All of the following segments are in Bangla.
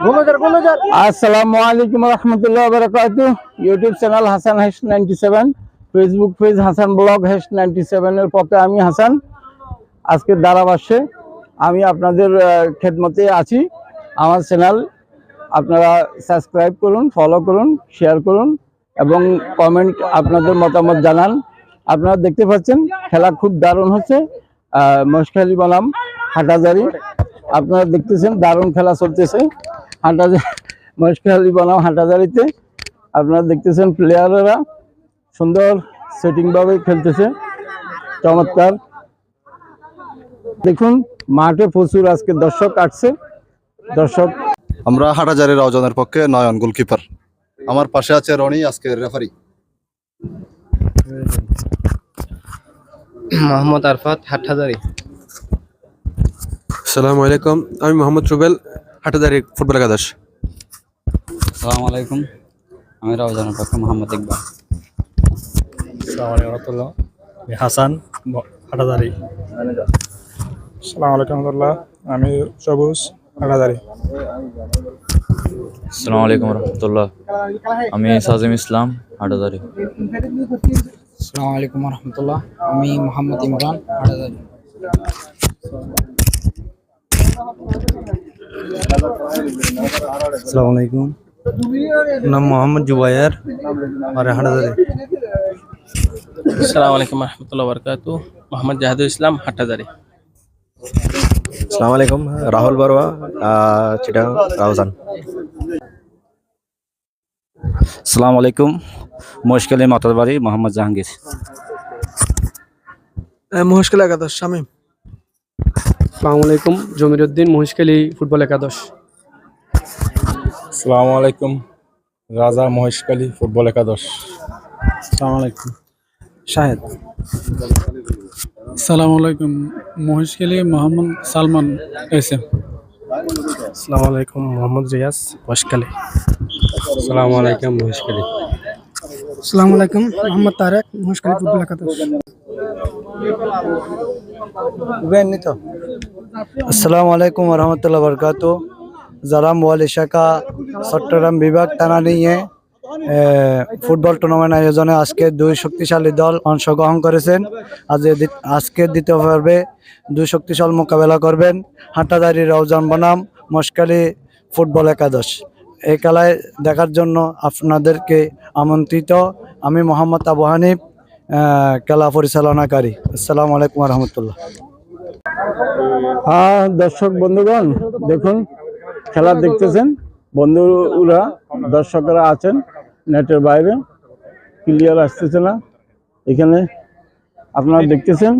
আসসালামু আলাইকুম রহমতুল্লাহ বারকাত। YouTube channel Hasan hash ninety seven, Facebook page Hasan blog hash ninety সেভেনের পক্ষে আমি হাসান। আজকের ধারাভাষ্যে আমি আপনাদের খেদমতে আছি। আমার চ্যানেল আপনারা সাবস্ক্রাইব করুন, ফলো করুন, শেয়ার করুন এবং কমেন্ট আপনাদের মতামত জানান। আপনারা দেখতে পাচ্ছেন, খেলা খুব দারুণ হচ্ছে। মশখালি বলাম হাটাজারি আপনারা দেখতেছেন, দারুণ খেলা চলতেছে। হাটাজারি মশখালি বনাম হাটাজারিতে আপনারা দেখতেছেন প্লেয়াররা সুন্দর সেটিংভাবে খেলতেছে চমৎকার। দেখুন মাঠে প্রচুর আজকে দর্শক আসছে। দর্শক আমরা হাটাজারি রওজনের পক্ষে নয়ন গোলকিপার। আমার পাশে আছে রনি আজকের রেফারি। মোহাম্মদ আরফাত হাটহাজারি। আসসালামু আলাইকুম আমি মোহাম্মদ রুবেল। হাটাদারি ফুটবল একাদশ। আসসালামু আলাইকুম। আমি রাউজানের পক্ষে মোহাম্মদ ইকবাল। রহমতুল্লাহ। হাসান হাটাদারি। আসসালামু আলাইকুম রহমতুল্লাহ। আমি সবুজ হাটাদারি। আসসালামু আলাইকুম রহমতুল্লাহ। আমি সাজিম ইসলাম হাটাদারি। আসসালামু আলাইকুম রহমতুল্লাহ। আমি মোহাম্মদ ইমরান হাটহাজারি আসসালামু আলাইকুম। নাম মোহাম্মদ হাটাদারি আসসালামু আলাইকুম রহমতুল্লাহ বরকাতু মোহাম্মদ জাহাদুল ইসলাম হাটহাজারি আসসালামু আলাইকুম রাহুল বড়ুয়া চিটা রাউজান। আসসালামু আলাইকুম মশকালি মাতারবাড়ি মোহাম্মদ জাহাঙ্গীর। মহেশকাল একাদশ শামীম। আসসালামু আলাইকুম জমিরুদ্দিন মহিষকালী ফুটবল একাদশ। আসসালামু আলাইকুম রাজা মহেশকালী ফুটবল একাদশ। আসসালামু আলাইকুম। শাহেদ। আসসালামু আলাইকুম মহিষকালী মোহাম্মদ সালমান এস এম আসসালামু আলাইকুম মোহাম্মদ রিয়াজ মহেশকালী আসসালামু আলাইকুম মহেশকালী আসসালামু আলাইকুম মোহাম্মদ তারেক মহিষকালী ফুটবল একাদশ। আসসালামু আলাইকুম রহমতুল্লাহ বরকাত যারা মোয়ালি শাখা, চট্টগ্রাম বিভাগ টানা নিয়ে ফুটবল টুর্নামেন্ট আয়োজনে আজকে দুই শক্তিশালী দল অংশগ্রহণ করেছেন। আজ আজকের দ্বিতীয় পর্বে দুই শক্তিশাল মোকাবেলা করবেন। হাটাদারি রওজান বনাম, মশকালি ফুটবল একাদশ। এই খেলায় দেখার জন্য আপনাদেরকে আমন্ত্রিত। আমি মোহাম্মদ আবু হানিফ খেলা পরিচালনাকারী। আসসালামু আলাইকুম রহমতুল্লাহ হ্যাঁ দর্শক বন্ধুগণ দেখুন খেলা দেখতেছেন। বন্ধুরা দর্শকরা আছেন নেটের বাইরে ক্লিয়ার আসতেছে না। এখানে আপনারা দেখতেছেন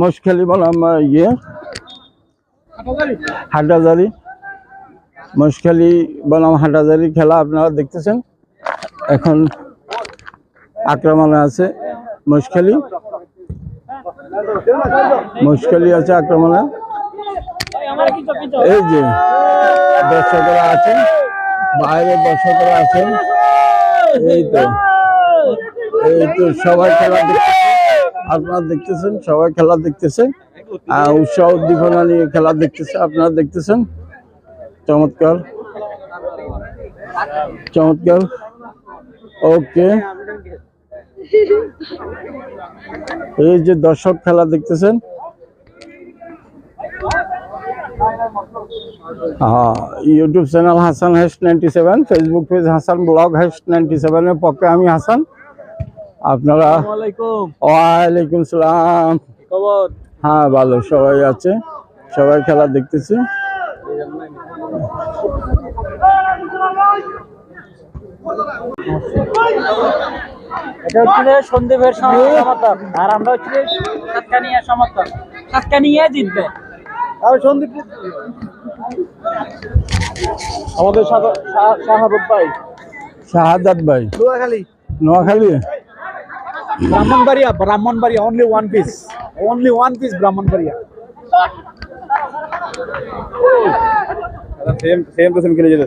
মশখালি বনাম আহ, ইয়ে হাটাজারি মশখালি বনাম হাটাজারি খেলা আপনারা দেখতেছেন। এখন আক্রমণে আছে মশখালি মুশকিলই আছে আক্রমণে। এই যে, দর্শকরা আছেন বাইরে দর্শকরা আছেন এই তো এই তো সবাই খেলা আপনারা দেখতেছেন, সবাই খেলা দেখতেছে। উৎসাহ উদ্দীপনা নিয়ে খেলা দেখতেছে, আপনারা দেখতেছেন। চমৎকার। চমৎকার। ওকে। এই যে দর্শক খেলা দেখতেছেন। হ্যাঁ YouTube channel Hasan hash ninety seven Facebook page Hasan blog hash ninety সেভেনের পক্ষে আমি হাসান। আপনারা ওয়ালাইকুম সালাম। হ্যাঁ ভালো সবাই আছে। সবাই খেলা দেখতেছে। এটা হচ্ছে সন্দীপের সমর্থক। আর আমরা হচ্ছে সাতকানিয়া সমর্থক। সাতকানিয়া জিতবে। আমাদের শাহাদত ভাই। শাহাদাত ভাই। Noakhali. Brahmanbaria Brahmanbaria only one piece only one piece Brahmanbaria. Same same to same খেলে যেতে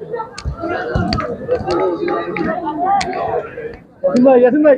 ভাই ইয়াসিন ভাই